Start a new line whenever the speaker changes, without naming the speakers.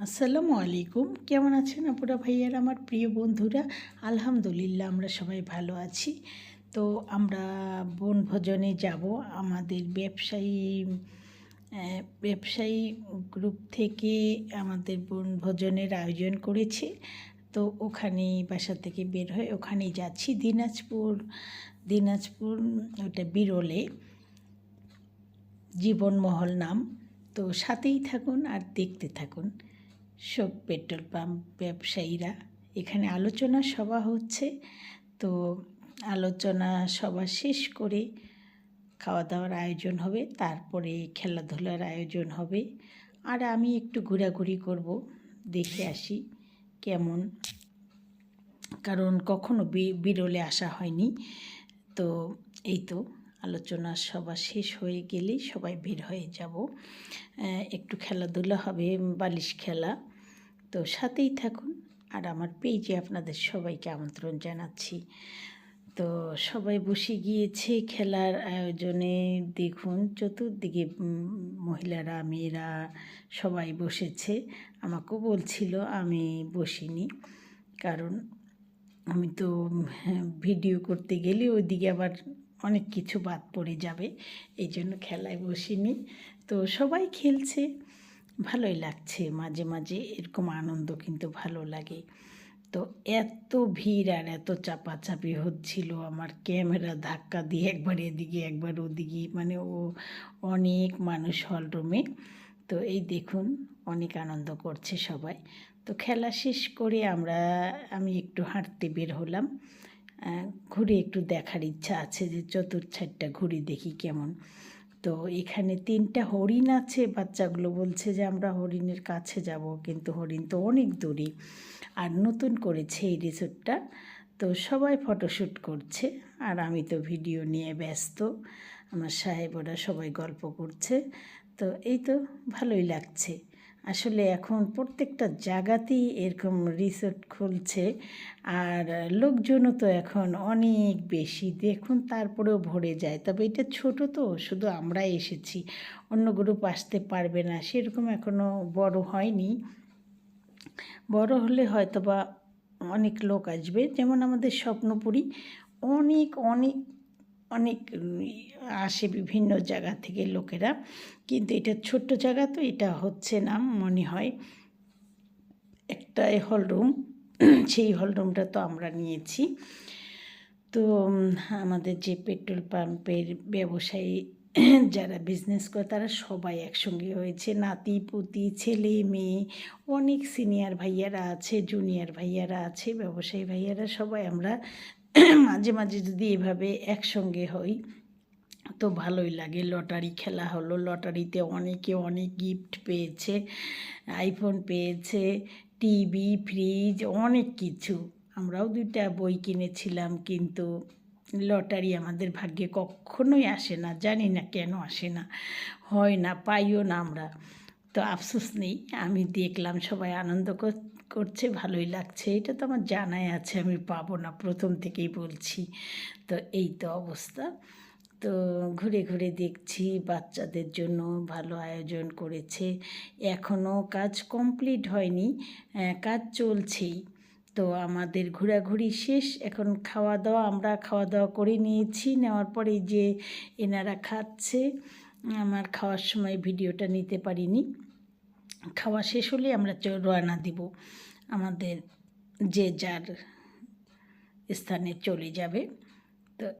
আসসালামু আলাইকুম। কেমন আছেন আপুরা ভাইয়ার, আমার প্রিয় বন্ধুরা? আলহামদুলিল্লাহ, আমরা সবাই ভালো আছি। তো আমরা বনভোজনে যাব। আমাদের ব্যবসায়ী ব্যবসায়ী গ্রুপ থেকে আমাদের বনভোজনের আয়োজন করেছে। তো ওখানে বাসা থেকে বের হয়ে ওখানেই যাচ্ছি। দিনাজপুর দিনাজপুর, ওটা বিরলে। জীবনমহল নাম। তো সাথেই থাকুন আর দেখতে থাকুন। সব পেট্রোল পাম্প ব্যবসায়ীরা। এখানে আলোচনা সভা হচ্ছে। তো আলোচনা সভা শেষ করে খাওয়া দাওয়ার আয়োজন হবে, তারপরে খেলাধুলার আয়োজন হবে। আর আমি একটু ঘোরাঘুরি করব, দেখে আসি কেমন। কারণ কখনো বিরলে আসা হয়নি। তো এই তো, আলোচনা সভা শেষ হয়ে গেলেই সবাই বের হয়ে যাব। একটু খেলাধুলা হবে বালিশ খেলা। তো সাথেই থাকুন। আর আমার পেজে আপনাদের সবাইকে আমন্ত্রণ জানাচ্ছি। তো সবাই বসে গিয়েছে খেলার আয়োজনে। দেখুন, চতুর্দিকে মহিলারা, মেয়েরা সবাই বসেছে। আমাকেও বলছিল আমি বসিনি। কারণ আমি তো ভিডিও করতে গেলে ওইদিকে আবার অনেক কিছু বাদ পড়ে যাবে। এই জন্য খেলায় বসিনি। তো সবাই খেলছে। ভালোই লাগছে, মাঝে মাঝে এরকম আনন্দ কিন্তু ভালো লাগে। তো এত ভিড় আর এত চাপাচাপি হচ্ছিল, আমার ক্যামেরা ধাক্কা দিয়ে একবার এদিকে, একবার ওদিকে মানে ও অনেক মানুষ হল রুমে তো এই দেখুন, অনেক আনন্দ করছে সবাই। তো খেলা শেষ করে আমরা, আমি একটু হাঁটতে বের হলাম। ঘুরে একটু দেখার ইচ্ছা আছে যে চতুর্থারটা ঘুরে দেখি কেমন। তো এখানে তিনটা হরিণ আছে, বাচ্চাগুলো বলছে যে আমরা হরিণের কাছে যাব, কিন্তু হরিণ তো অনেক দূরে আর নতুন করেছে এই রিসোর্টটা, তো সবাই ফটোশ্যুট করছে। আর আমি তো ভিডিও নিয়ে ব্যস্ত, আমার সাহেবরা সবাই গল্প করছে, তো এই তো ভালোই লাগছে। আসলে এখন প্রত্যেকটা জায়গাতেই এরকম রিসোর্ট খুলছে আর লোকজনও তো এখন অনেক বেশি। দেখুন তারপরেও ভরে যায়। তবে এটা ছোট তো, শুধু আমরা এসেছি। অন্য গ্রুপ আসতে পারবে না। সেরকম এখনও বড় হয়নি। বড় হলে হয়তো বা অনেক লোক আসবে। যেমন আমাদের স্বপ্নপুরী, অনেক অনেক অনেক আসে বিভিন্ন জায়গা থেকে লোকেরা। কিন্তু এটা ছোট্ট জায়গা তো এটা হচ্ছে না মনে হয়। একটা হল রুম, সেই হল রুমটা তো আমরা নিয়েছি। তো আমাদের যে পেট্রোল পাম্পের ব্যবসায়ী, যারা বিজনেস করে, তারা সবাই একসঙ্গে হয়েছে। নাতি, পুতি, ছেলে, মেয়ে, অনেক সিনিয়র ভাইয়ারা আছে জুনিয়র ভাইয়ারা আছে, ব্যবসায়ী ভাইয়ারা সবাই আমরা মাঝে মাঝে যদি এভাবে একসঙ্গে হই, তো ভালোই লাগে। লটারি খেলা হলো, লটারিতে অনেকে অনেক গিফট পেয়েছে আইফোন পেয়েছে টিভি ফ্রিজ অনেক কিছু। আমরাও দুইটা বই কিনেছিলাম, কিন্তু লটারি আমাদের ভাগ্যে কখনোই আসে না, জানি না কেন আসে না, হয় না, পাইও না আমরা। তো আফসোস নেই, আমি দেখলাম, সবাই আনন্দ কর- করছে, ভালোই লাগছে। এটা তো আমার জানাই আছে, আমি পাবো না, প্রথম থেকেই বলছি। তো এই তো অবস্থা। তো ঘুরে ঘুরে দেখছি, বাচ্চাদের জন্য ভালো আয়োজন করেছে। এখনও কাজ কমপ্লিট হয়নি কাজ চলছেই। তো আমাদের ঘোরাঘুরি শেষ, এখন খাওয়া দাওয়া, আমরা খাওয়া দাওয়া করে নিয়েছি। নেওয়ার পরে যে এনারা খাচ্ছে, আমার খাওয়ার সময় ভিডিওটা নিতে পারিনি। খাওয়া শেষ হলে আমরা রওনা দিব। আমাদের যে যার স্থানে চলে যাবে।